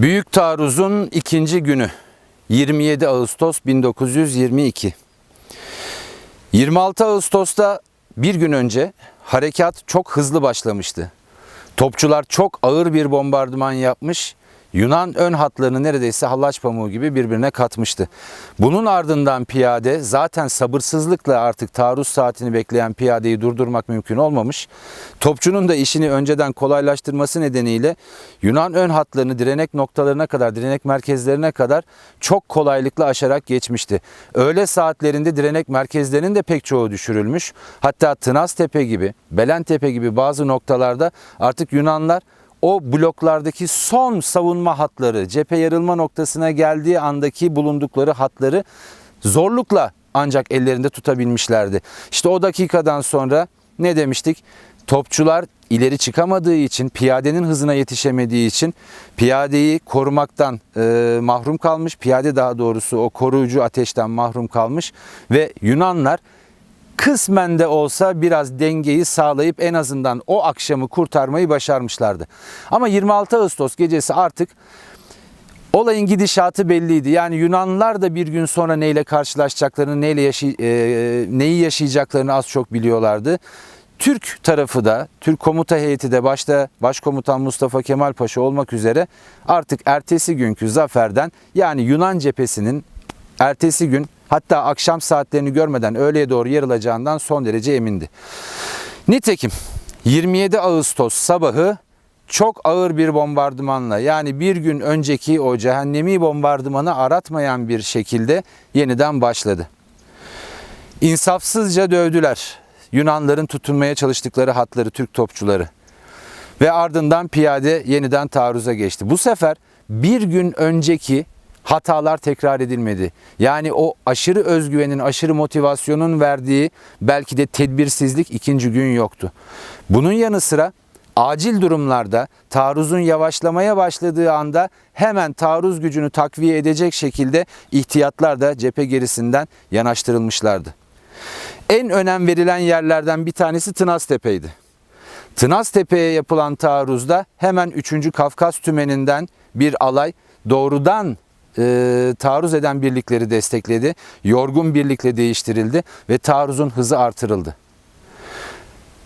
Büyük taarruzun ikinci günü 27 Ağustos 1922. 26 Ağustos'ta bir gün önce harekat çok hızlı başlamıştı. Topçular çok ağır bir bombardıman yapmış. Yunan ön hatlarını neredeyse hallaç pamuğu gibi birbirine katmıştı. Bunun ardından piyade zaten sabırsızlıkla artık taarruz saatini bekleyen piyadeyi durdurmak mümkün olmamış. Topçunun da işini önceden kolaylaştırması nedeniyle Yunan ön hatlarını direnek noktalarına kadar, direnek merkezlerine kadar çok kolaylıkla aşarak geçmişti. Öğle saatlerinde direnek merkezlerinin de pek çoğu düşürülmüş. Hatta Tınaztepe gibi, Belentepe gibi bazı noktalarda artık Yunanlar o bloklardaki son savunma hatları, cephe yarılma noktasına geldiği andaki bulundukları hatları zorlukla ancak ellerinde tutabilmişlerdi. İşte o dakikadan sonra ne demiştik? Topçular ileri çıkamadığı için, piyadenin hızına yetişemediği için piyadeyi korumaktan e, mahrum kalmış. Piyade daha doğrusu o koruyucu ateşten mahrum kalmış ve Yunanlar kısmen de olsa biraz dengeyi sağlayıp en azından o akşamı kurtarmayı başarmışlardı. Ama 26 Ağustos gecesi artık olayın gidişatı belliydi. Yani Yunanlılar da bir gün sonra neyle karşılaşacaklarını, neyle yaşay- e, neyi yaşayacaklarını az çok biliyorlardı. Türk tarafı da, Türk komuta heyeti de başta Başkomutan Mustafa Kemal Paşa olmak üzere artık ertesi günkü zaferden yani Yunan cephesinin ertesi gün hatta akşam saatlerini görmeden öğleye doğru yarılacağından son derece emindi. Nitekim 27 Ağustos sabahı çok ağır bir bombardımanla yani bir gün önceki o cehennemi bombardımanı aratmayan bir şekilde yeniden başladı. İnsafsızca dövdüler Yunanların tutunmaya çalıştıkları hatları Türk topçuları. Ve ardından piyade yeniden taarruza geçti. Bu sefer bir gün önceki hatalar tekrar edilmedi. Yani o aşırı özgüvenin, aşırı motivasyonun verdiği belki de tedbirsizlik ikinci gün yoktu. Bunun yanı sıra acil durumlarda taarruzun yavaşlamaya başladığı anda hemen taarruz gücünü takviye edecek şekilde ihtiyatlar da cephe gerisinden yanaştırılmışlardı. En önem verilen yerlerden bir tanesi Tınaztepe'ydi. Tınaztepe'ye yapılan taarruzda hemen 3. Kafkas Tümeninden bir alay doğrudan e, taarruz eden birlikleri destekledi. Yorgun birlikle değiştirildi ve taarruzun hızı artırıldı.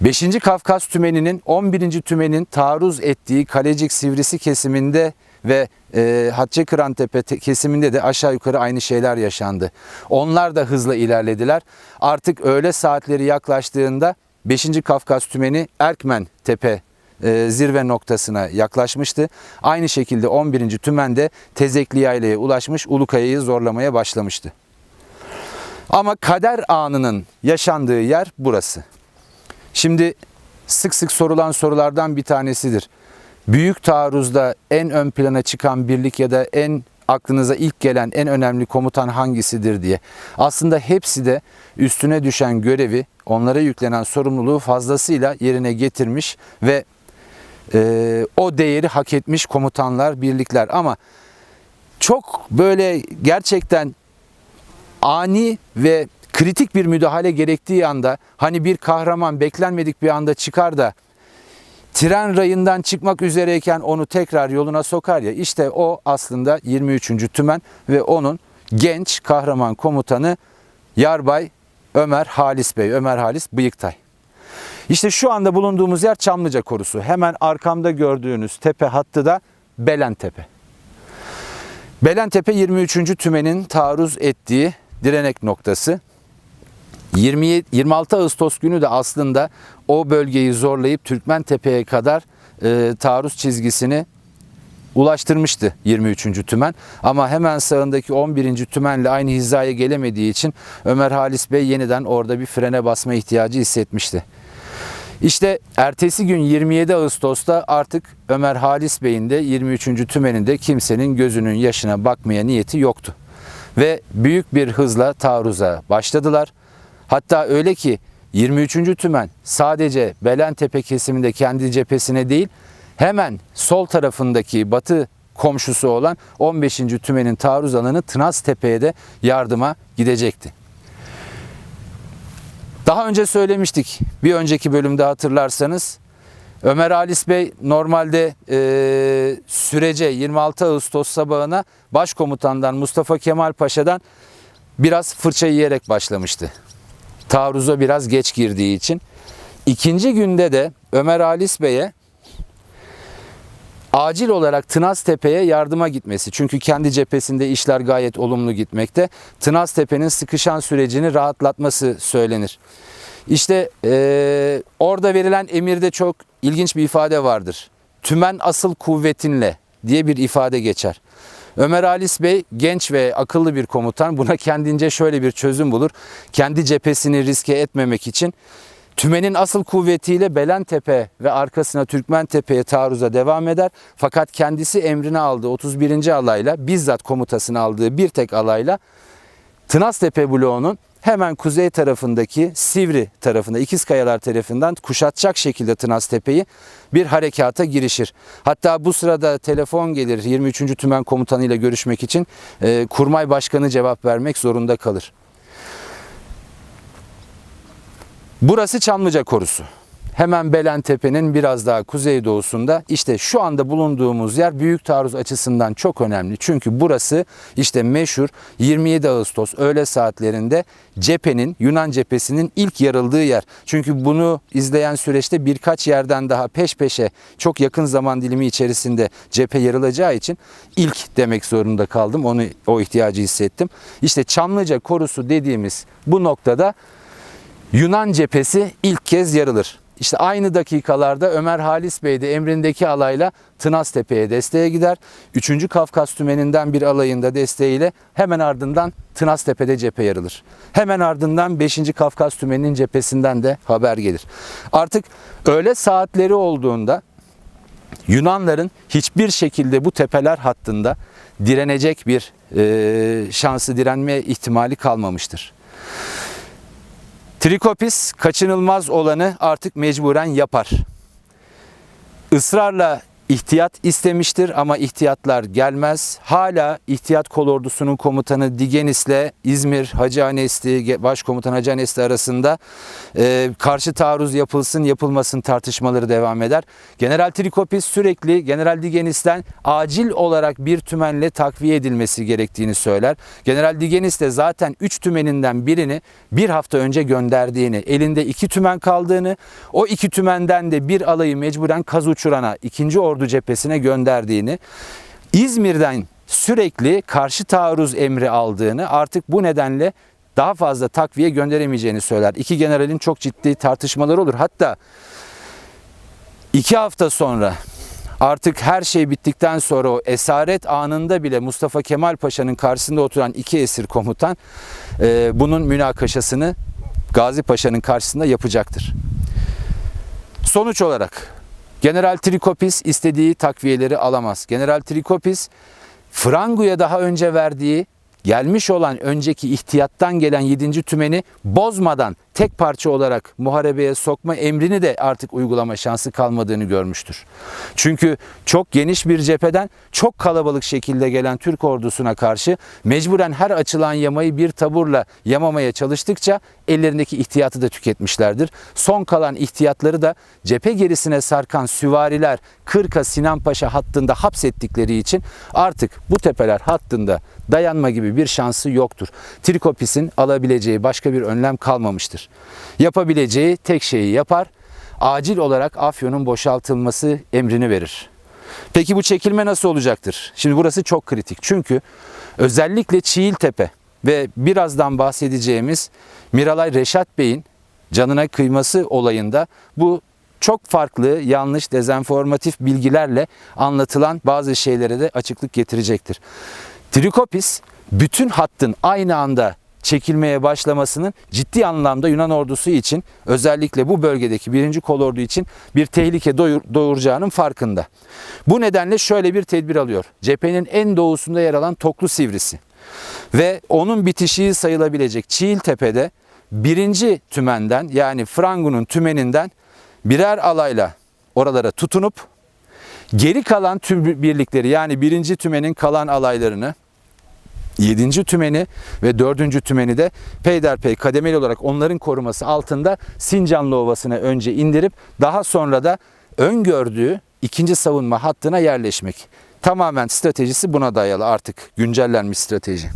5. Kafkas Tümeni'nin 11. Tümen'in taarruz ettiği Kalecik Sivrisi kesiminde ve e, Hatçe Kırantepe te- kesiminde de aşağı yukarı aynı şeyler yaşandı. Onlar da hızla ilerlediler. Artık öğle saatleri yaklaştığında 5. Kafkas Tümeni Erkmen Tepe e, zirve noktasına yaklaşmıştı. Aynı şekilde 11. Tümen de Tezekli Yayla'ya ulaşmış Ulukaya'yı zorlamaya başlamıştı. Ama kader anının yaşandığı yer burası. Şimdi sık sık sorulan sorulardan bir tanesidir. Büyük taarruzda en ön plana çıkan birlik ya da en aklınıza ilk gelen en önemli komutan hangisidir diye. Aslında hepsi de üstüne düşen görevi, onlara yüklenen sorumluluğu fazlasıyla yerine getirmiş ve e, o değeri hak etmiş komutanlar, birlikler. Ama çok böyle gerçekten ani ve kritik bir müdahale gerektiği anda hani bir kahraman beklenmedik bir anda çıkar da tren rayından çıkmak üzereyken onu tekrar yoluna sokar ya işte o aslında 23. Tümen ve onun genç kahraman komutanı Yarbay Ömer Halis Bey, Ömer Halis Bıyıktay. İşte şu anda bulunduğumuz yer Çamlıca Korusu. Hemen arkamda gördüğünüz tepe hattı da Belentepe. Belentepe 23. Tümen'in taarruz ettiği direnek noktası. 27, 26 Ağustos günü de aslında o bölgeyi zorlayıp Türkmen Tepe'ye kadar e, taarruz çizgisini ulaştırmıştı 23. Tümen. Ama hemen sağındaki 11. Tümenle aynı hizaya gelemediği için Ömer Halis Bey yeniden orada bir frene basma ihtiyacı hissetmişti. İşte ertesi gün 27 Ağustos'ta artık Ömer Halis Bey'in de 23. Tümen'inde kimsenin gözünün yaşına bakmaya niyeti yoktu. Ve büyük bir hızla taarruza başladılar. Hatta öyle ki 23. Tümen sadece Belentepe kesiminde kendi cephesine değil hemen sol tarafındaki batı komşusu olan 15. Tümen'in taarruz alanı Tınaztepe'ye de yardıma gidecekti. Daha önce söylemiştik bir önceki bölümde hatırlarsanız Ömer Halis Bey normalde e, sürece 26 Ağustos sabahına Başkomutandan Mustafa Kemal Paşa'dan biraz fırça yiyerek başlamıştı. Taarruza biraz geç girdiği için. İkinci günde de Ömer Halis Bey'e acil olarak Tınaztepe'ye yardıma gitmesi. Çünkü kendi cephesinde işler gayet olumlu gitmekte. Tınaztepe'nin sıkışan sürecini rahatlatması söylenir. İşte eee, orada verilen emirde çok ilginç bir ifade vardır. Tümen asıl kuvvetinle diye bir ifade geçer. Ömer Halis Bey genç ve akıllı bir komutan. Buna kendince şöyle bir çözüm bulur. Kendi cephesini riske etmemek için Tümenin asıl kuvvetiyle Belentepe ve arkasına Türkmentepe'ye taarruza devam eder. Fakat kendisi emrini aldığı 31. alayla bizzat komutasını aldığı bir tek alayla Tınaztepe bloğunun hemen kuzey tarafındaki Sivri tarafında İkizkayalar tarafından kuşatacak şekilde Tınaztepe'yi bir harekata girişir. Hatta bu sırada telefon gelir 23. Tümen Komutanı ile görüşmek için e, Kurmay Başkanı cevap vermek zorunda kalır. Burası Çamlıca Korusu. Hemen Belentepe'nin biraz daha kuzeydoğusunda işte şu anda bulunduğumuz yer büyük taarruz açısından çok önemli. Çünkü burası işte meşhur 27 Ağustos öğle saatlerinde cephenin Yunan cephesinin ilk yarıldığı yer. Çünkü bunu izleyen süreçte birkaç yerden daha peş peşe çok yakın zaman dilimi içerisinde cephe yarılacağı için ilk demek zorunda kaldım. Onu o ihtiyacı hissettim. İşte Çamlıca Korusu dediğimiz bu noktada Yunan cephesi ilk kez yarılır. İşte aynı dakikalarda Ömer Halis Bey de emrindeki alayla Tınaztepe'ye desteğe gider. 3. Kafkas tümeninden bir alayında desteğiyle hemen ardından Tınaztepe'de cephe yarılır. Hemen ardından 5. Kafkas tümeninin cephesinden de haber gelir. Artık öğle saatleri olduğunda Yunanların hiçbir şekilde bu tepeler hattında direnecek bir e, şansı direnme ihtimali kalmamıştır. Trikopis kaçınılmaz olanı artık mecburen yapar. Israrla ihtiyat istemiştir ama ihtiyatlar gelmez. Hala ihtiyat kolordusunun komutanı Digenis'le İzmir Hacı Anesti, Başkomutan Hacı Anesti arasında e, karşı taarruz yapılsın yapılmasın tartışmaları devam eder. General Trikopis sürekli General Digenis'ten acil olarak bir tümenle takviye edilmesi gerektiğini söyler. General Digenis de zaten 3 tümeninden birini bir hafta önce gönderdiğini, elinde iki tümen kaldığını, o iki tümenden de bir alayı mecburen kaz uçurana, ikinci ordu cephesine gönderdiğini, İzmir'den sürekli karşı taarruz emri aldığını, artık bu nedenle daha fazla takviye gönderemeyeceğini söyler. İki generalin çok ciddi tartışmaları olur. Hatta iki hafta sonra artık her şey bittikten sonra o esaret anında bile Mustafa Kemal Paşa'nın karşısında oturan iki esir komutan e, bunun münakaşasını Gazi Paşa'nın karşısında yapacaktır. Sonuç olarak General Trikopis istediği takviyeleri alamaz. General Trikopis Frangu'ya daha önce verdiği gelmiş olan önceki ihtiyattan gelen 7. tümeni bozmadan tek parça olarak muharebeye sokma emrini de artık uygulama şansı kalmadığını görmüştür. Çünkü çok geniş bir cepheden çok kalabalık şekilde gelen Türk ordusuna karşı mecburen her açılan yamayı bir taburla yamamaya çalıştıkça ellerindeki ihtiyatı da tüketmişlerdir. Son kalan ihtiyatları da cephe gerisine sarkan süvariler Kırka Sinan Paşa hattında hapsettikleri için artık bu tepeler hattında dayanma gibi bir şansı yoktur. Trikopis'in alabileceği başka bir önlem kalmamıştır. Yapabileceği tek şeyi yapar. Acil olarak Afyon'un boşaltılması emrini verir. Peki bu çekilme nasıl olacaktır? Şimdi burası çok kritik. Çünkü özellikle Çiğiltepe ve birazdan bahsedeceğimiz Miralay Reşat Bey'in canına kıyması olayında bu çok farklı yanlış dezenformatif bilgilerle anlatılan bazı şeylere de açıklık getirecektir. Trikopis bütün hattın aynı anda çekilmeye başlamasının ciddi anlamda Yunan ordusu için özellikle bu bölgedeki birinci kolordu için bir tehlike doğuracağının farkında. Bu nedenle şöyle bir tedbir alıyor. Cephenin en doğusunda yer alan Toklu Sivrisi ve onun bitişiği sayılabilecek Çiğiltepe'de birinci tümenden yani Frangu'nun tümeninden birer alayla oralara tutunup geri kalan tüm birlikleri yani birinci tümenin kalan alaylarını 7. tümeni ve 4. tümeni de peyderpey kademeli olarak onların koruması altında Sincanlı Ovası'na önce indirip daha sonra da öngördüğü ikinci savunma hattına yerleşmek. Tamamen stratejisi buna dayalı artık güncellenmiş strateji.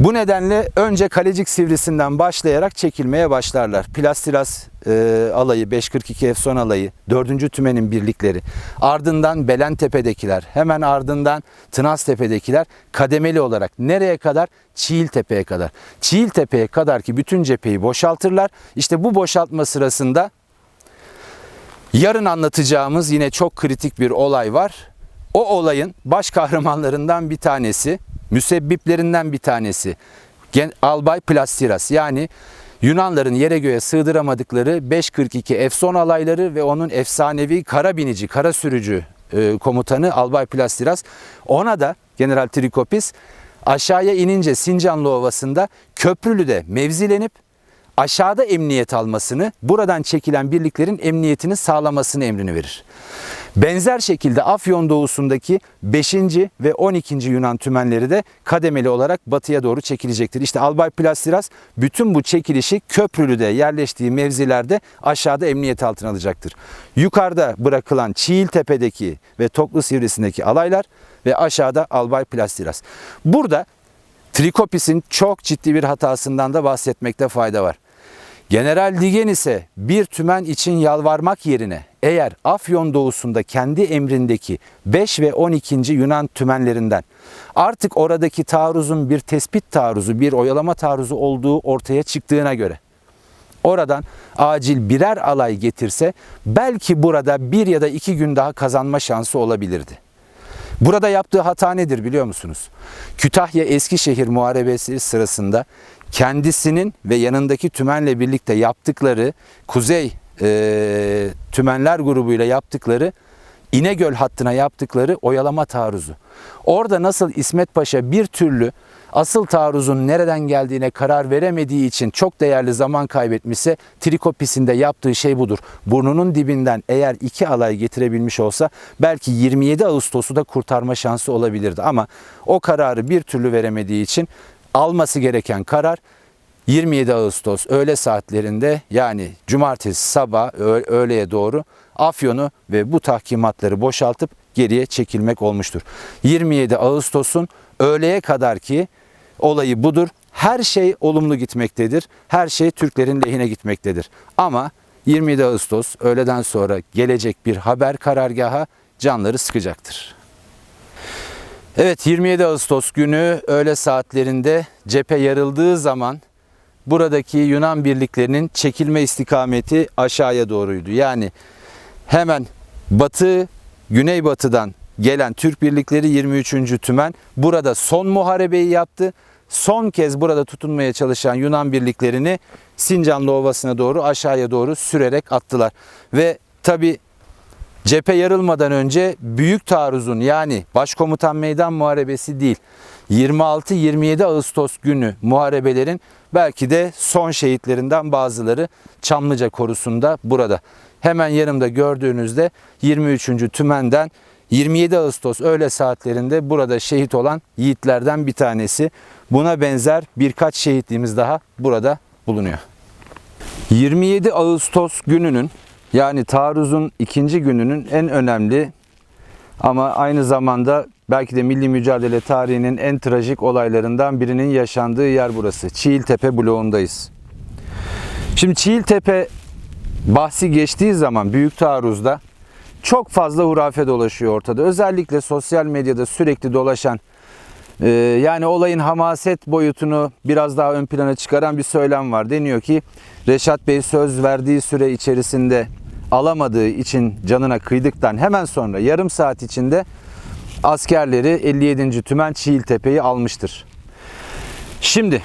Bu nedenle önce Kalecik Sivrisi'nden başlayarak çekilmeye başlarlar. Plastiras e, alayı, 542 Efson alayı, 4. tümenin birlikleri, ardından Belentepe'dekiler, hemen ardından Tınaztepe'dekiler kademeli olarak nereye kadar? Çiğiltepe'ye kadar. Çiğiltepe'ye kadar ki bütün cepheyi boşaltırlar. İşte bu boşaltma sırasında yarın anlatacağımız yine çok kritik bir olay var. O olayın baş kahramanlarından bir tanesi, müsebbiplerinden bir tanesi Albay Plastiras yani Yunanların yere göğe sığdıramadıkları 542 Efson alayları ve onun efsanevi kara binici, kara sürücü e, komutanı Albay Plastiras. Ona da General Trikopis aşağıya inince Sincanlı Ovası'nda Köprülü'de mevzilenip aşağıda emniyet almasını, buradan çekilen birliklerin emniyetini sağlamasını emrini verir. Benzer şekilde Afyon doğusundaki 5. ve 12. Yunan tümenleri de kademeli olarak batıya doğru çekilecektir. İşte Albay Plastiras bütün bu çekilişi Köprülü'de yerleştiği mevzilerde aşağıda emniyet altına alacaktır. Yukarıda bırakılan Çiğiltepe'deki ve Toklu Sivrisi'ndeki alaylar ve aşağıda Albay Plastiras. Burada Trikopis'in çok ciddi bir hatasından da bahsetmekte fayda var. General Digen ise bir tümen için yalvarmak yerine eğer Afyon doğusunda kendi emrindeki 5 ve 12. Yunan tümenlerinden artık oradaki taarruzun bir tespit taarruzu, bir oyalama taarruzu olduğu ortaya çıktığına göre oradan acil birer alay getirse belki burada bir ya da iki gün daha kazanma şansı olabilirdi. Burada yaptığı hata nedir biliyor musunuz? Kütahya Eskişehir muharebesi sırasında kendisinin ve yanındaki tümenle birlikte yaptıkları Kuzey e, Tümenler grubuyla yaptıkları İnegöl hattına yaptıkları oyalama taarruzu. Orada nasıl İsmet Paşa bir türlü asıl taarruzun nereden geldiğine karar veremediği için çok değerli zaman kaybetmişse Trikopis'in de yaptığı şey budur. Burnunun dibinden eğer iki alay getirebilmiş olsa belki 27 Ağustos'u da kurtarma şansı olabilirdi. Ama o kararı bir türlü veremediği için alması gereken karar 27 Ağustos öğle saatlerinde yani cumartesi sabah öğleye doğru Afyon'u ve bu tahkimatları boşaltıp geriye çekilmek olmuştur. 27 Ağustos'un öğleye kadar ki olayı budur. Her şey olumlu gitmektedir. Her şey Türklerin lehine gitmektedir. Ama 27 Ağustos öğleden sonra gelecek bir haber karargaha canları sıkacaktır. Evet 27 Ağustos günü öğle saatlerinde cephe yarıldığı zaman buradaki Yunan birliklerinin çekilme istikameti aşağıya doğruydu. Yani hemen batı, güneybatıdan gelen Türk birlikleri 23. Tümen burada son muharebeyi yaptı. Son kez burada tutunmaya çalışan Yunan birliklerini Sincanlı Ovası'na doğru aşağıya doğru sürerek attılar. Ve tabi cephe yarılmadan önce büyük taarruzun yani başkomutan meydan muharebesi değil 26-27 Ağustos günü muharebelerin belki de son şehitlerinden bazıları Çamlıca korusunda burada. Hemen yanımda gördüğünüzde 23. Tümen'den 27 Ağustos öğle saatlerinde burada şehit olan yiğitlerden bir tanesi. Buna benzer birkaç şehitliğimiz daha burada bulunuyor. 27 Ağustos gününün yani taarruzun ikinci gününün en önemli ama aynı zamanda belki de milli mücadele tarihinin en trajik olaylarından birinin yaşandığı yer burası. Çiğiltepe bloğundayız. Şimdi Çiğiltepe bahsi geçtiği zaman büyük taarruzda çok fazla hurafe dolaşıyor ortada. Özellikle sosyal medyada sürekli dolaşan e, yani olayın hamaset boyutunu biraz daha ön plana çıkaran bir söylem var. Deniyor ki Reşat Bey söz verdiği süre içerisinde alamadığı için canına kıydıktan hemen sonra yarım saat içinde askerleri 57. Tümen Çiğiltepe'yi almıştır. Şimdi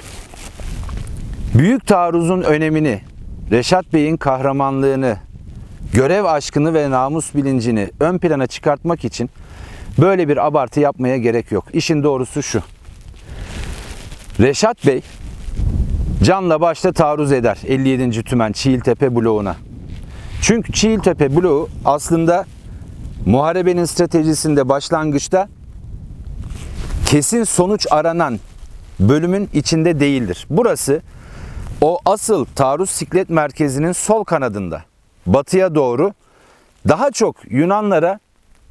büyük taarruzun önemini, Reşat Bey'in kahramanlığını, görev aşkını ve namus bilincini ön plana çıkartmak için böyle bir abartı yapmaya gerek yok. İşin doğrusu şu. Reşat Bey canla başla taarruz eder 57. Tümen Çiğiltepe bloğuna. Çünkü Çiğiltepe bloğu aslında muharebenin stratejisinde başlangıçta kesin sonuç aranan bölümün içinde değildir. Burası o asıl taarruz siklet merkezinin sol kanadında. batıya doğru daha çok Yunanlara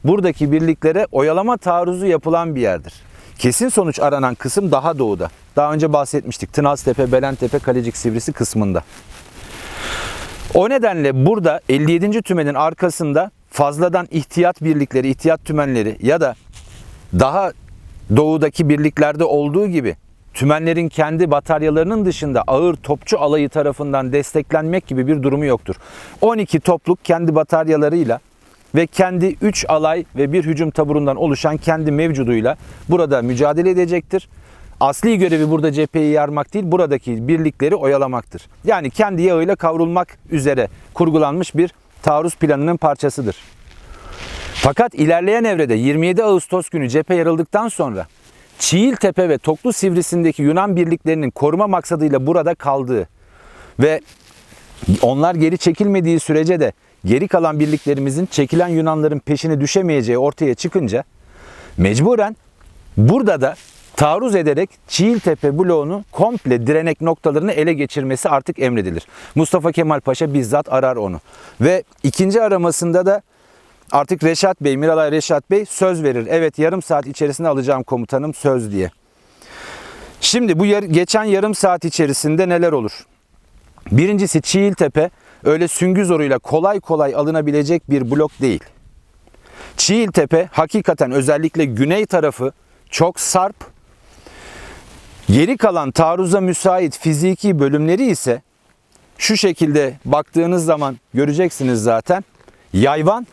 buradaki birliklere oyalama taarruzu yapılan bir yerdir. Kesin sonuç aranan kısım daha doğuda. Daha önce bahsetmiştik. Tınaztepe, Belentepe, Kalecik Sivrisi kısmında. O nedenle burada 57. tümenin arkasında fazladan ihtiyat birlikleri, ihtiyat tümenleri ya da daha doğudaki birliklerde olduğu gibi tümenlerin kendi bataryalarının dışında ağır topçu alayı tarafından desteklenmek gibi bir durumu yoktur. 12 topluk kendi bataryalarıyla ve kendi 3 alay ve bir hücum taburundan oluşan kendi mevcuduyla burada mücadele edecektir. Asli görevi burada cepheyi yarmak değil, buradaki birlikleri oyalamaktır. Yani kendi yağıyla kavrulmak üzere kurgulanmış bir taarruz planının parçasıdır. Fakat ilerleyen evrede 27 Ağustos günü cephe yarıldıktan sonra Çiğiltepe ve Toklu Sivrisi'ndeki Yunan birliklerinin koruma maksadıyla burada kaldığı ve onlar geri çekilmediği sürece de geri kalan birliklerimizin çekilen Yunanların peşine düşemeyeceği ortaya çıkınca mecburen burada da taarruz ederek Çiğiltepe bloğunu komple direnek noktalarını ele geçirmesi artık emredilir. Mustafa Kemal Paşa bizzat arar onu. Ve ikinci aramasında da artık Reşat Bey, Miralay Reşat Bey söz verir. Evet yarım saat içerisinde alacağım komutanım söz diye. Şimdi bu yar- geçen yarım saat içerisinde neler olur? Birincisi Çiğiltepe öyle süngü zoruyla kolay kolay alınabilecek bir blok değil. Çiğiltepe hakikaten özellikle güney tarafı çok sarp. Geri kalan taarruza müsait fiziki bölümleri ise şu şekilde baktığınız zaman göreceksiniz zaten. Yayvan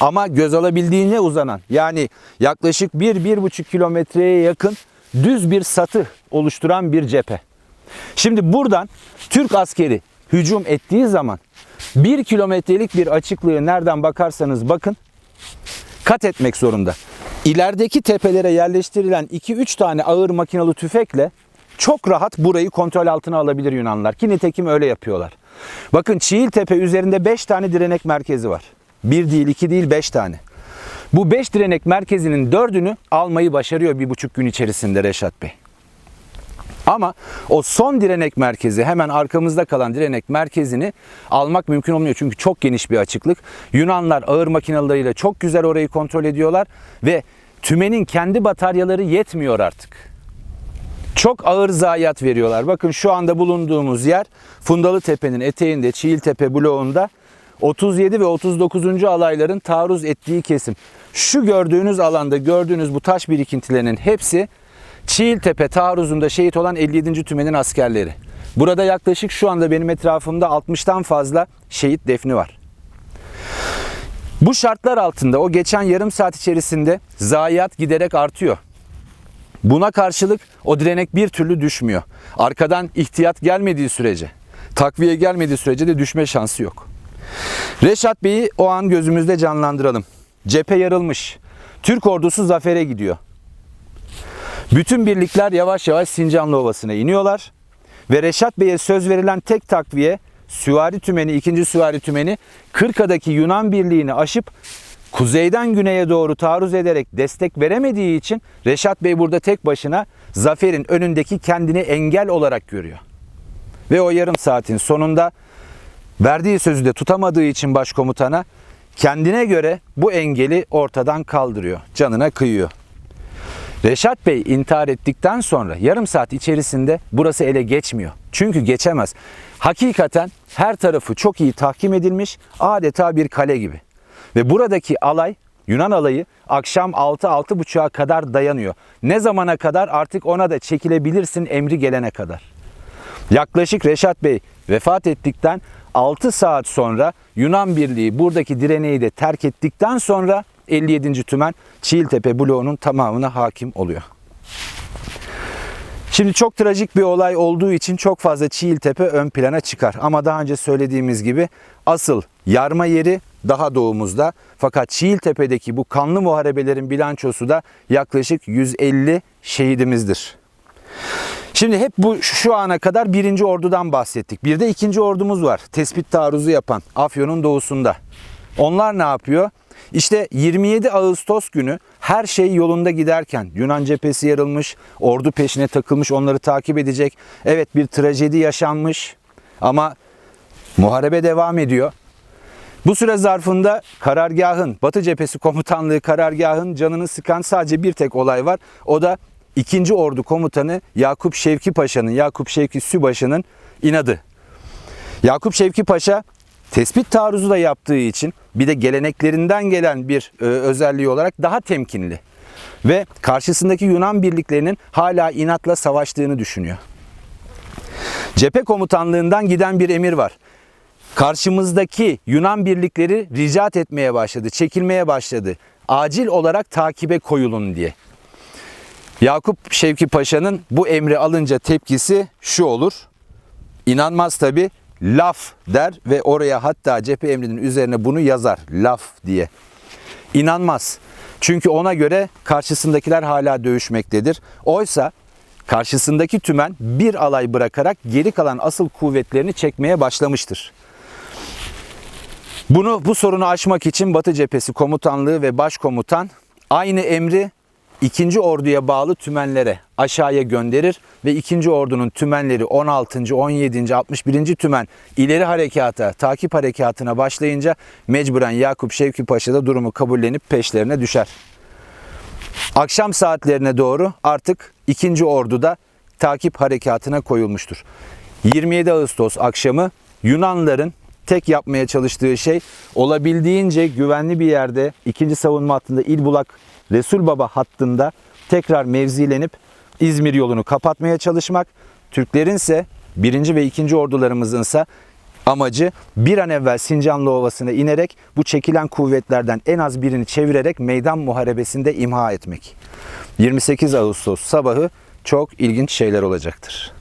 ama göz alabildiğine uzanan yani yaklaşık 1-1,5 kilometreye yakın düz bir satı oluşturan bir cephe. Şimdi buradan Türk askeri hücum ettiği zaman 1 kilometrelik bir açıklığı nereden bakarsanız bakın kat etmek zorunda. İlerideki tepelere yerleştirilen 2-3 tane ağır makinalı tüfekle çok rahat burayı kontrol altına alabilir Yunanlılar. Ki nitekim öyle yapıyorlar. Bakın Çiğiltepe üzerinde 5 tane direnek merkezi var. Bir değil, iki değil, 5 tane. Bu 5 direnek merkezinin 4'ünü almayı başarıyor bir buçuk gün içerisinde Reşat Bey. Ama o son direnek merkezi hemen arkamızda kalan direnek merkezini almak mümkün olmuyor. Çünkü çok geniş bir açıklık. Yunanlar ağır makinalarıyla çok güzel orayı kontrol ediyorlar ve tümenin kendi bataryaları yetmiyor artık. Çok ağır zayiat veriyorlar. Bakın şu anda bulunduğumuz yer Fundalı Tepe'nin eteğinde Çiğiltepe bloğunda 37 ve 39. alayların taarruz ettiği kesim. Şu gördüğünüz alanda gördüğünüz bu taş birikintilerinin hepsi Çiğiltepe taarruzunda şehit olan 57. tümenin askerleri. Burada yaklaşık şu anda benim etrafımda 60'tan fazla şehit defni var. Bu şartlar altında o geçen yarım saat içerisinde zayiat giderek artıyor. Buna karşılık o direnek bir türlü düşmüyor. Arkadan ihtiyat gelmediği sürece, takviye gelmediği sürece de düşme şansı yok. Reşat Bey'i o an gözümüzde canlandıralım. Cephe yarılmış. Türk ordusu zafere gidiyor. Bütün birlikler yavaş yavaş Sincanlı Ovası'na iniyorlar. Ve Reşat Bey'e söz verilen tek takviye Süvari Tümeni, 2. Süvari Tümeni Kırka'daki Yunan birliğini aşıp kuzeyden güneye doğru taarruz ederek destek veremediği için Reşat Bey burada tek başına zaferin önündeki kendini engel olarak görüyor. Ve o yarım saatin sonunda verdiği sözü de tutamadığı için başkomutana kendine göre bu engeli ortadan kaldırıyor. Canına kıyıyor. Reşat Bey intihar ettikten sonra yarım saat içerisinde burası ele geçmiyor. Çünkü geçemez. Hakikaten her tarafı çok iyi tahkim edilmiş adeta bir kale gibi. Ve buradaki alay Yunan alayı akşam 6-6.30'a kadar dayanıyor. Ne zamana kadar artık ona da çekilebilirsin emri gelene kadar. Yaklaşık Reşat Bey vefat ettikten 6 saat sonra Yunan Birliği buradaki direneği de terk ettikten sonra 57. Tümen Çiğiltepe bloğunun tamamına hakim oluyor. Şimdi çok trajik bir olay olduğu için çok fazla Çiğiltepe ön plana çıkar. Ama daha önce söylediğimiz gibi asıl yarma yeri daha doğumuzda. Fakat Çiğiltepe'deki bu kanlı muharebelerin bilançosu da yaklaşık 150 şehidimizdir. Şimdi hep bu şu ana kadar birinci ordudan bahsettik. Bir de ikinci ordumuz var. Tespit taarruzu yapan Afyon'un doğusunda. Onlar ne yapıyor? İşte 27 Ağustos günü her şey yolunda giderken Yunan cephesi yarılmış, ordu peşine takılmış, onları takip edecek. Evet bir trajedi yaşanmış ama muharebe devam ediyor. Bu süre zarfında karargahın, Batı Cephesi Komutanlığı karargahın canını sıkan sadece bir tek olay var. O da 2. Ordu Komutanı Yakup Şevki Paşa'nın, Yakup Şevki Sübaşı'nın inadı. Yakup Şevki Paşa tespit taarruzu da yaptığı için bir de geleneklerinden gelen bir e, özelliği olarak daha temkinli. Ve karşısındaki Yunan birliklerinin hala inatla savaştığını düşünüyor. Cephe komutanlığından giden bir emir var. Karşımızdaki Yunan birlikleri ricat etmeye başladı, çekilmeye başladı. Acil olarak takibe koyulun diye. Yakup Şevki Paşa'nın bu emri alınca tepkisi şu olur. İnanmaz tabi laf der ve oraya hatta cephe emrinin üzerine bunu yazar laf diye. İnanmaz. Çünkü ona göre karşısındakiler hala dövüşmektedir. Oysa karşısındaki tümen bir alay bırakarak geri kalan asıl kuvvetlerini çekmeye başlamıştır. Bunu bu sorunu aşmak için Batı Cephesi Komutanlığı ve Başkomutan aynı emri 2. orduya bağlı tümenlere aşağıya gönderir ve 2. ordunun tümenleri 16. 17. 61. tümen ileri harekata, takip harekatına başlayınca mecburen Yakup Şevki Paşa da durumu kabullenip peşlerine düşer. Akşam saatlerine doğru artık 2. orduda takip harekatına koyulmuştur. 27 Ağustos akşamı Yunanların tek yapmaya çalıştığı şey olabildiğince güvenli bir yerde ikinci savunma hattında İlbulak Resul Baba hattında tekrar mevzilenip İzmir yolunu kapatmaya çalışmak. Türklerin ise birinci ve ikinci ordularımızın ise amacı bir an evvel Sincanlı Ovası'na inerek bu çekilen kuvvetlerden en az birini çevirerek meydan muharebesinde imha etmek. 28 Ağustos sabahı çok ilginç şeyler olacaktır.